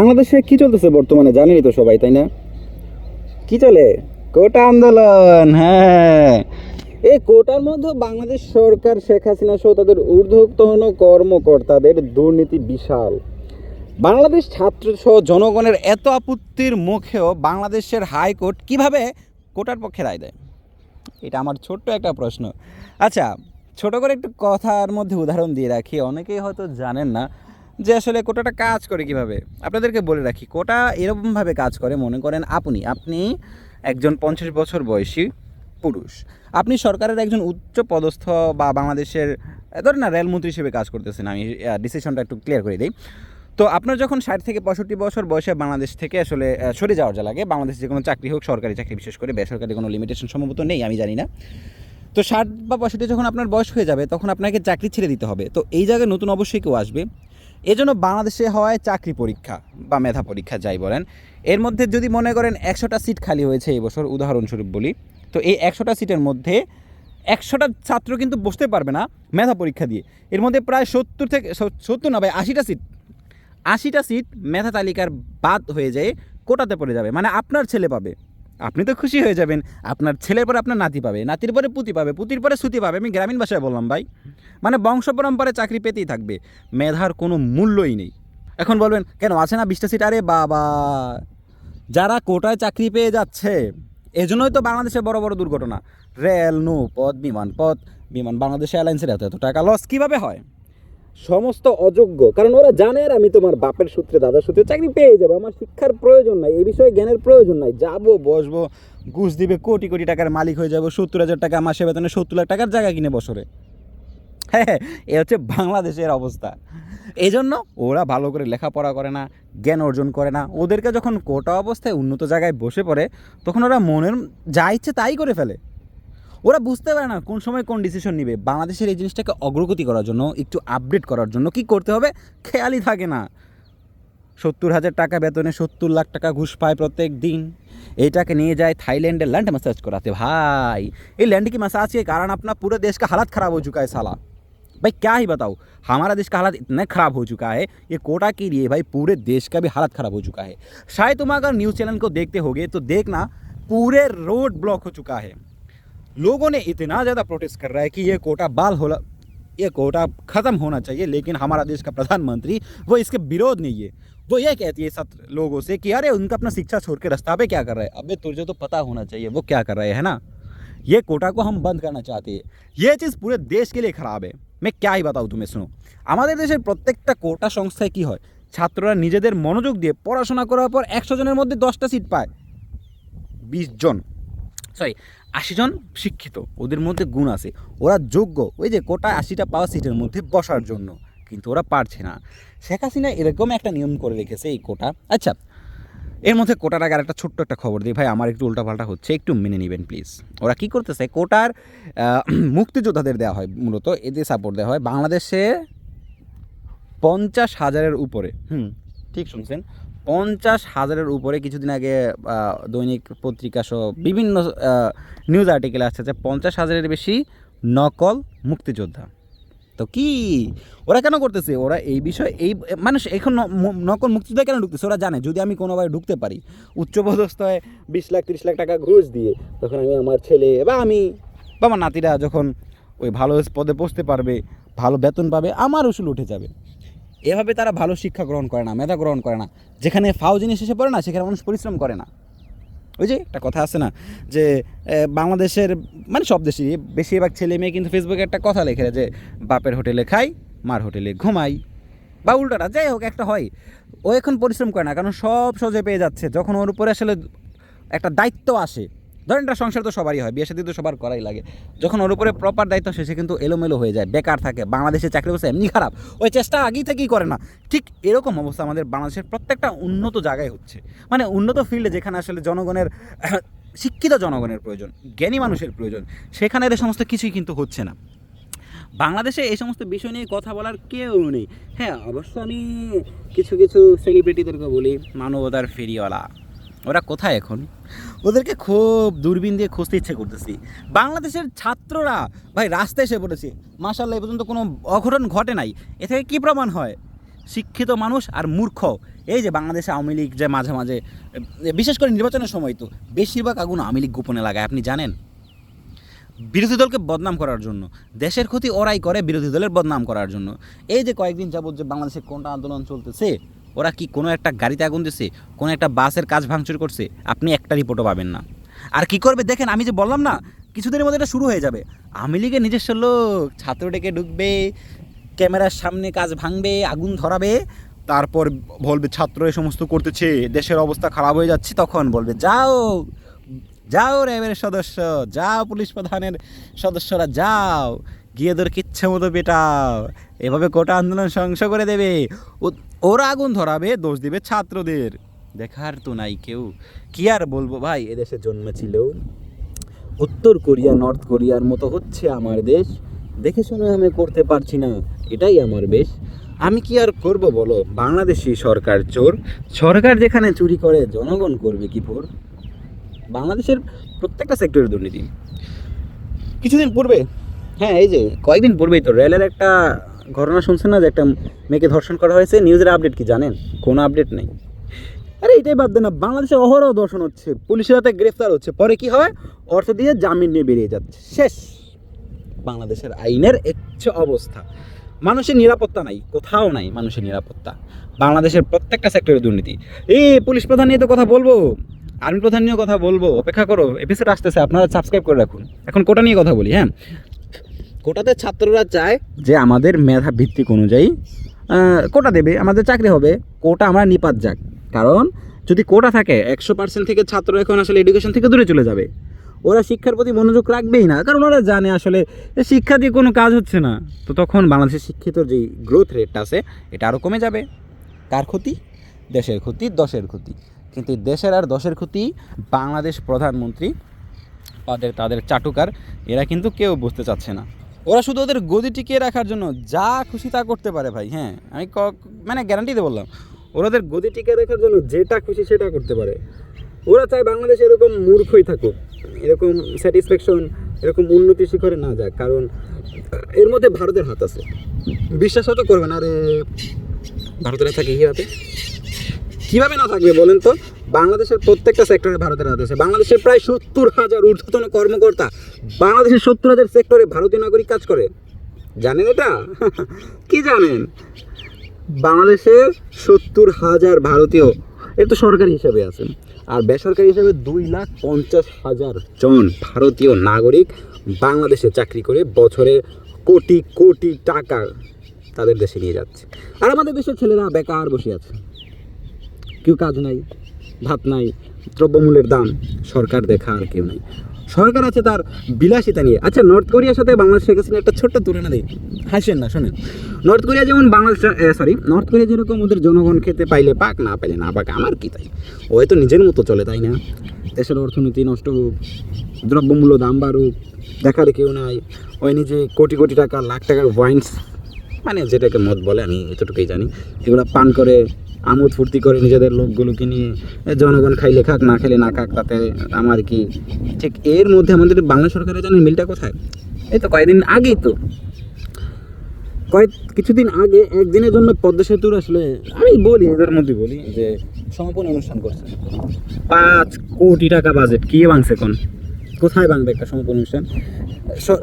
বাংলাদেশে কি চলতেছে বর্তমানে জানেনই তো সবাই, তাই না? কি চলে? কোটা আন্দোলন হ্যাঁ। এই কোটার মধ্যে বাংলাদেশ সরকার, শেখ হাসিনা সহ তাদের ঊর্ধ্বতন কর্মকর্তাদের দুর্নীতি বিশাল। বাংলাদেশ ছাত্র সহ জনগণের এত আপত্তির মুখেও বাংলাদেশের হাইকোর্ট কীভাবে কোটার পক্ষে রায় দেয়? এটা আমার ছোট্ট একটা প্রশ্ন। আচ্ছা ছোট করে একটু কথার মধ্যে উদাহরণ দিয়ে রাখি। অনেকেই হয়তো জানেন না যে আসলে কোটাটা কাজ করে কীভাবে? আপনাদেরকে বলে রাখি, কোটা এরকমভাবে কাজ করে, মনে করেন আপনি আপনি একজন পঞ্চাশ বছর বয়সী পুরুষ। আপনি সরকারের একজন উচ্চ পদস্থ বা বাংলাদেশের ধরেন না, রেলমন্ত্রী হিসেবে কাজ করতেছেন, আমি ডিসিশনটা একটু ক্লিয়ার করে দিই। তো আপনার যখন ষাট থেকে পঁয়ষট্টি বছর বয়সে বাংলাদেশ থেকে আসলে সরে যাওয়ার যা লাগে, বাংলাদেশ যে কোনো চাকরি হোক, সরকারি চাকরি বিশেষ করে, বেসরকারি কোনো লিমিটেশন সম্ভবত নেই, আমি জানি না। তো ষাট বা পঁয়ষট্টি যখন আপনার বয়স হয়ে যাবে, তখন আপনাকে চাকরি ছেড়ে দিতে হবে। তো এই জায়গায় নতুন অবশ্যই কেউ আসবে। এজন্য বাংলাদেশে হওয়ায় চাকরি পরীক্ষা বা মেধা পরীক্ষা যাই বলেন, এর মধ্যে যদি মনে করেন একশোটা সিট খালি হয়েছে এবছর উদাহরণস্বরূপ বলি, তো এই একশোটা সিটের মধ্যে একশোটা ছাত্র কিন্তু বসতে পারবে না মেধা পরীক্ষা দিয়ে। এর মধ্যে প্রায় সত্তর থেকে সত্তর না ভাই, আশিটা সিট আশিটা সিট মেধা তালিকার বাদ হয়ে যায় কোটাতে পড়ে যাবে মানে আপনার ছেলে পাবে। আপনি তো খুশি হয়ে যাবেন। আপনার ছেলের পরে আপনার নাতি পাবে, নাতির পরে পুতি পাবে, পুতির পরে সুতি পাবে। আমি গ্রামীণ ভাষায় বললাম, ভাই। মানে বংশ পরম্পরায় চাকরি পেতেই থাকবে। মেধার কোনো মূল্যই নেই। এখন বলবেন, কেন? আছে না বিশটা সিট? আরে বাবা! যারা কোটায় চাকরি পেয়ে যাচ্ছে, এজন্যই তো বাংলাদেশে বড় বড় দুর্ঘটনা। রেল, নৌপথ, বিমানপথ, বিমান বাংলাদেশ এয়ারলাইন্সের এত এত টাকা লস কীভাবে হয়? সমস্ত অযোগ্য। কারণ ওরা জানে আর আমি তোমার বাপের সূত্রে, দাদার সূত্রে চাকরি পেয়ে যাব। আমার শিক্ষার প্রয়োজন নাই, এই বিষয়ে জ্ঞানের প্রয়োজন নাই। যাব, বসবো, ঘুষ দিবে, কোটি কোটি টাকার মালিক হয়ে যাব, সত্তর হাজার টাকা মাসে বেতনে সত্তর লাখ টাকার জায়গা কিনে বছরে। হ্যাঁ এ হচ্ছে বাংলাদেশের অবস্থা। এই জন্য ওরা ভালো করে লেখাপড়া করে না, জ্ঞান অর্জন করে না। ওদেরকে যখন কোটা অবস্থায় উন্নত জায়গায় বসে পড়ে, তখন ওরা মনের যা ইচ্ছে তাই করে ফেলে। ওরা বুঝতে পারে না কোন সময় কোন ডিসিশন নিবে বাংলাদেশের এই জিনিসটাকে অগ্রগতি করার জন্য একটু আপডেট করার জন্য কি করতে হবে খেয়ালই থাকে না সত্তর হাজার টাকা বেতনে সত্তর লাখ টাকা ঘুষ পায় প্রত্যেক दिन এইটাকে নিয়ে যায় थाईलैंड लैंड मसाज कराते भाई ये लैंड की मसाज के कारण अपना पूरे देश का हालत ख़राब हो चुका है साला भाई क्या ही बताओ हमारा देश का हालत इतना ख़राब हो चुका है ये कोटा के लिए भाई पूरे देश का भी हालत ख़राब हो चुका है शायद तुम अगर न्यूज़ चैनल को देखते होगे तो देखना पूरे रोड ब्लॉक हो चुका है लोगों ने इतना ज़्यादा प्रोटेस्ट कर रहा है कि ये कोटा बाल होला ये कोटा ख़त्म होना चाहिए लेकिन हमारा देश का प्रधानमंत्री वो इसके विरोध नहीं है वो ये कहती है सब लोगों से कि अरे उनका अपना शिक्षा छोड़ के रास्ता पे क्या कर रहे हैं अबे तुझे तो पता होना चाहिए वो क्या कर रहे हैं ना ये कोटा को हम बंद करना चाहते हैं ये चीज़ पूरे देश के लिए ख़राब है मैं क्या ही बताऊँ तुम्हें सुनो আমাদের দেশের প্রত্যেকটা কোটা সংস্থায় কি হয় ছাত্ররা নিজেদের মনোযোগ দিয়ে পড়াশোনা করার পর একশো জনের মধ্যে দশটা সিট পায় বিশ জন সরি আশি জন শিক্ষিত, ওদের মধ্যে গুণ আছে। ওরা যোগ্য, ওই যে কোটা আশিটা পাওয়া সিটের মধ্যে বসার জন্য, কিন্তু ওরা পারছে না। শেখ হাসিনা এরকম একটা নিয়ম করে রেখেছে এই কোটা। আচ্ছা এর মধ্যে কোটার আগে একটা ছোট্ট একটা খবর দিই। ভাই, আমার একটু উল্টাপাল্টা হচ্ছে, একটু মেনে নেবেন প্লিজ ওরা কি করতেছে, কোটার মুক্তিযোদ্ধাদের দেওয়া হয়, মূলত এদের সাপোর্ট দেওয়া হয় বাংলাদেশে পঞ্চাশ হাজারের উপরে। হুম ঠিক শুনছেন? পঞ্চাশ হাজারের উপরে কিছুদিন আগে দৈনিক পত্রিকা সহ বিভিন্ন নিউজ আর্টিকেল আসছে যে পঞ্চাশ হাজারের বেশি নকল মুক্তিযোদ্ধা। তো কি? ওরা কেন করতেছে? ওরা এই বিষয়ে, এই, মানুষ এখন নকল মুক্তিযোদ্ধা কেন ঢুকতেছে? ওরা জানে, যদি আমি কোনোভাবে ঢুকতে পারি উচ্চপদস্থ হয়ে বিশ লাখ, তিরিশ লাখ টাকা ঘুষ দিয়ে, তখন আমি আমার ছেলে বা আমি বা আমার নাতিরা যখন ওই ভালো পদে পৌঁছতে পারবে, ভালো বেতন পাবে, আমার উসুল উঠে যাবে। এভাবে তারা ভালো শিক্ষা গ্রহণ করে না, মেধা গ্রহণ করে না। যেখানে ফাও জিনিস এসে পড়ে না, সেখানে মানুষ পরিশ্রম করে না। ওই যে একটা কথা আছে না, যে বাংলাদেশের মানে সব দেশেই, বেশিরভাগ ছেলে মেয়ে কিন্তু ফেসবুকে একটা কথা লেখে যে, বাপের হোটেলে খাই, মার হোটেলে ঘুমাই, বা উল্টাটা, যাই হোক, একটা হয়। ও এখন পরিশ্রম করে না, কারণ সব সহজে পেয়ে যাচ্ছে। যখন ওর উপরে আসলে একটা দায়িত্ব আসে ধরেন একটা সংসার তো সবারই হয়, বিয়ে সাথে তো সবার করাই লাগে। যখন ওর উপরে প্রপার দায়িত্ব আসে, সে কিন্তু এলোমেলো হয়ে যায়, বেকার থাকে বাংলাদেশে চাকরি অবস্থা এমনি খারাপ, ওই চেষ্টা আগেই থেকেই করে না। ঠিক এরকম অবস্থা আমাদের বাংলাদেশের প্রত্যেকটা উন্নত জায়গায় হচ্ছে। মানে উন্নত ফিল্ডে যেখানে আসলে জনগণের, শিক্ষিত জনগণের প্রয়োজন, জ্ঞানী মানুষের প্রয়োজন, সেখানে এর সমস্ত কিছুই কিন্তু হচ্ছে না। বাংলাদেশে এই সমস্ত বিষয় নিয়ে কথা বলার কেউ নেই। হ্যাঁ অবশ্য আমি কিছু কিছু সেলিব্রিটিদেরকে বলি, মানবতার ফেরিওয়ালা। ওরা কোথায় এখন? ওদেরকে খুব দূরবীন দিয়ে খুঁজতে ইচ্ছে করতেছি। বাংলাদেশের ছাত্ররা, ভাই, রাস্তায় এসে পড়েছে। মাসাল্লাহ এ পর্যন্ত কোনো অঘটন ঘটে নাই। এ থেকে কী প্রমাণ হয়? শিক্ষিত মানুষ আর মূর্খ। এই যে বাংলাদেশে আওয়ামী লীগ যে মাঝে মাঝে বিশেষ করে নির্বাচনের সময় তো বেশিরভাগ আগুন আওয়ামী লীগ গোপনে লাগায়, আপনি জানেন? বিরোধী দলকে বদনাম করার জন্য, দেশের ক্ষতি ওরাই করে বিরোধী দলের বদনাম করার জন্য। এই যে কয়েকদিন যাবত যে বাংলাদেশে কোনটা আন্দোলন চলতেছে ওরা কি কোনো একটা গাড়িতে আগুন দিছে, কোনো একটা বাসের কাজ ভাঙচুর করছে, আপনি একটা রিপোর্টও পাবেন না। আর কি করবে দেখেন, আমি যে বললাম না, কিছুদিনের মধ্যে এটা শুরু হয়ে যাবে। আওয়ামী লীগের নিজস্ব লোক, ছাত্র ডেকে ঢুকবে, ক্যামেরার সামনে কাজ ভাঙবে, আগুন ধরাবে, তারপর বলবে ছাত্র এই সমস্ত করতেছে, দেশের অবস্থা খারাপ হয়ে যাচ্ছে, তখন বলবে, যাও যাও র্যাবের সদস্য, যাও পুলিশ প্রধানের সদস্যরা, যাও। গিয়ে তোর কিচ্ছে মতো পেটাও এভাবে কোটা আন্দোলন ধ্বংস করে দেবে। ওরা আগুন ধরাবে, দোষ দিবে ছাত্রদের। দেখার তো নাই কেউ। কি আর বলব ভাই, এদেশে জন্মেছিল উত্তর কোরিয়া, নর্থ কোরিয়ার মতো হচ্ছে আমার দেশ। দেখে শুনে আমি করতে পারছি না, এটাই আমার বেশ। আমি কি আর করব বলো? বাংলাদেশি সরকার চোর। সরকার যেখানে চুরি করে, জনগণ করবে কি ভোর বাংলাদেশের প্রত্যেকটা সেক্টরের দুর্নীতি। কিছুদিন পূর্বে হ্যাঁ এই যে কয়েকদিন পূর্বেই তো রেলের একটা ঘটনা শুনছেন না যে একটা মেয়েকে ধর্ষণ করা হয়েছে? নিউজের আপডেট কি জানেন? কোনো আপডেট নেই। আরে, এটাই বাদ দেন না, বাংলাদেশে অহরহ দর্শন হচ্ছে, পুলিশের হাতে গ্রেফতার হচ্ছে। পরে কি হয়? অর্থ দিয়ে জামিন নিয়ে বেরিয়ে যাচ্ছে। শেষ। বাংলাদেশের আইনের একচে অবস্থা। মানুষের নিরাপত্তা নাই, কোথাও নাই মানুষের নিরাপত্তা। বাংলাদেশের প্রত্যেকটা সেক্টরে দুর্নীতি। এই পুলিশ প্রধান নিয়ে তো কথা বলব। আর্মি প্রধান নিয়েও কথা বলব। অপেক্ষা করো এপিসোড আসতেছে, আপনারা সাবস্ক্রাইব করে রাখুন। এখন কোটা নিয়ে কথা বলি হ্যাঁ? কোটাতে ছাত্ররা চায় যে আমাদের মেধা ভিত্তিক অনুযায়ী কোটা দেবে, আমাদের চাকরি হবে। কোটা আমরা নিপাত যাক। কারণ যদি কোটা থাকে, একশো পার্সেন্ট থেকে ছাত্র এখন আসলে এডুকেশন থেকে দূরে চলে যাবে। ওরা শিক্ষার প্রতি মনোযোগ রাখবেই না, কারণ ওরা জানে আসলে শিক্ষা দিয়ে কোনো কাজ হচ্ছে না। তো তখন বাংলাদেশের শিক্ষিত যেই গ্রোথ রেটটা আছে, এটা আরও কমে যাবে। কার ক্ষতি? দেশের ক্ষতি, দশের ক্ষতি। কিন্তু দেশের আর দশের ক্ষতি বাংলাদেশ প্রধানমন্ত্রী, তাদের তাদের চাটুকার, এরা কিন্তু কেউ বুঝতে চাচ্ছে না। ওরা শুধু ওদের গদি টিকিয়ে রাখার জন্য যা খুশি তা করতে পারে ভাই হ্যাঁ আমি ক- মানে গ্যারান্টিতে বললাম। ওরা ওদের গদি টিকিয়ে রাখার জন্য যেটা খুশি সেটা করতে পারে। ওরা চায় বাংলাদেশ এরকম মূর্খই থাকুক, এরকম স্যাটিসফ্যাকশন এরকম উন্নতি শিখরে না যাক, কারণ এর মধ্যে ভারতের হাত আছে। বিশ্বাস হয়তো করবেন আরে ভারতের থাকে কীভাবে? কীভাবে না থাকবে বলেন তো? বাংলাদেশের প্রত্যেকটা সেক্টরে ভারতের হাত আছে। বাংলাদেশের প্রায় সত্তর হাজার ঊর্ধ্বতন কর্মকর্তা বাংলাদেশের সত্তর হাজার সেক্টরে ভারতীয় নাগরিক কাজ করে। জানেন এটা? কি জানেন? বাংলাদেশের সত্তর হাজার ভারতীয়, এর তো সরকারি হিসাবে আছেন আর বেসরকারি হিসাবে দুই লাখ পঞ্চাশ হাজার জন ভারতীয় নাগরিক বাংলাদেশে চাকরি করে বছরে কোটি কোটি টাকা তাদের দেশে নিয়ে যাচ্ছে। আর আমাদের দেশের ছেলেরা বেকার বসে আছে। কেউ কাজ নাই। ভাত নাই, দ্রব্যমূল্যের দাম, সরকার দেখা আর কেউ নাই। সরকার আছে তার বিলাসিতা নিয়ে। আচ্ছা নর্থ কোরিয়ার সাথে বাংলাদেশ শেখ একটা ছোট্ট তুলনা দিই। হাসেন না, শোনেন। নর্থ কোরিয়া যেমন বাংলাদেশ সরি নর্থ কোরিয়া যেরকম ওদের জনগণ খেতে পাইলে পাক, না পাইলে না পাক, আমার কি তাই? ও তো নিজের মতো চলে, তাই না? দেশের অর্থনীতি নষ্ট হোক, দ্রব্যমূল্য দাম বাড়ুক, দেখার কেউ নাই। ওই নিজে কোটি কোটি টাকা, লাখ টাকার ওয়াইন্স মানে যেটাকে মদ বলে, আমি এতটুকুই জানি। এগুলো পান করে, আমোদ ফুর্তি করে নিজেদের লোকগুলোকে নিয়ে জনগণ খাইলে খাক, না খেলে না খাক, তাতে আমার কি, ঠিক এর মধ্যে আমাদের বাংলা সরকারের জানেন মিলটা কোথায়? এই তো কয়েকদিন আগেই তো। কয়েক, কিছুদিন আগে একদিনের জন্য পদ্মা সেতুর আসলে, আমি বলি, এদের মধ্যে বলি, যে সমাপন অনুষ্ঠান করছে। পাঁচ কোটি টাকা বাজেট কি ভাঙছে কোন কোথায় ভাঙবে একটা সমাপন অনুষ্ঠান?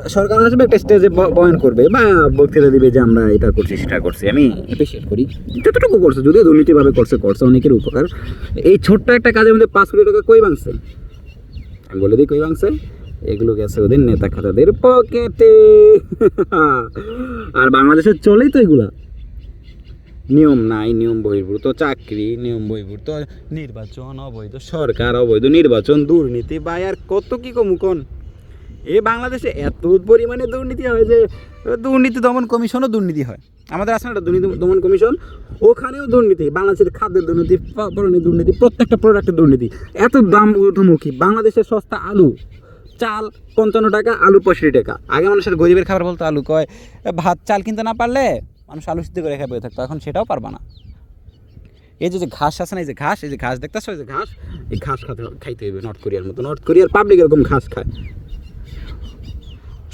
সরকার আসবে একটা স্টেজে বয়ান করবে বা বক্তৃতা দিবে যে আমরা এটা করছি, সেটা করছি। আমি অ্যাপ্রিসিয়েট করি। যতটুকু করছে, যদিও দুর্নীতিভাবে করছে করছে, অনেকের উপকার। এই ছোট্ট একটা কাজের মধ্যে পাঁচ কোটি টাকা কই ভাঙছে আমি বলে দিই কই ভাঙছে এগুলো গেছে ওদের নেতা খাতাদের পকেটে আর বাংলাদেশে চলেই তো এগুলা। নিয়ম নাই, নিয়ম বহির্ভূত, চাকরি, নিয়ম বহির্ভূত, নির্বাচন অবৈধ, সরকার অবৈধ, নির্বাচন, দুর্নীতি বা আর কত কি কমুকন এ বাংলাদেশে এত পরিমাণে দুর্নীতি হয় যে, দুর্নীতি দমন কমিশনও দুর্নীতি হয়। আমাদের আছে একটা দুর্নীতি দমন কমিশন? ওখানেও দুর্নীতি, বাংলাদেশের খাদ্যের দুর্নীতি দুর্নীতি, প্রত্যেকটা প্রোডাক্টের দুর্নীতি। এত দাম ঊর্ধ্বমুখী, বাংলাদেশের সস্তা আলু, চাল পঞ্চান্ন টাকা, আলু পঁয়ষট্টি টাকা। আগে মানুষের গরিবের খাবার বলতো, আলু কয়, ভাত, চাল কিনতে না পারলে মানুষ আলু সিদ্ধ করে খাবে থাকতো, এখন সেটাও পারবা না। এই যে ঘাস আছে না, এই যে ঘাস, এই যে ঘাস দেখতেছো, এই যে ঘাস? এই ঘাস খাতে খাইতে হইবে নর্থ কোরিয়ার মতো। নর্থ কোরিয়ার পাবলিক এরকম ঘাস খায়।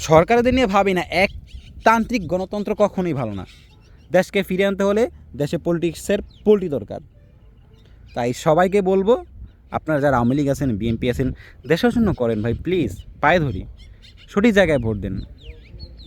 সরকারেদের নিয়ে ভাবি না, এক তান্ত্রিক গণতন্ত্র কখনোই ভালো না। দেশকে ফিরে আনতে হলে দেশে পলিটিক্সের পোল্টি দরকার। তাই সবাইকে বলব, আপনারা যারা আওয়ামী লীগ আছেন বিএনপি আছেন, দেশের জন্য করেন ভাই প্লিজ পায়ে ধরি। সঠিক জায়গায় ভোট দেন।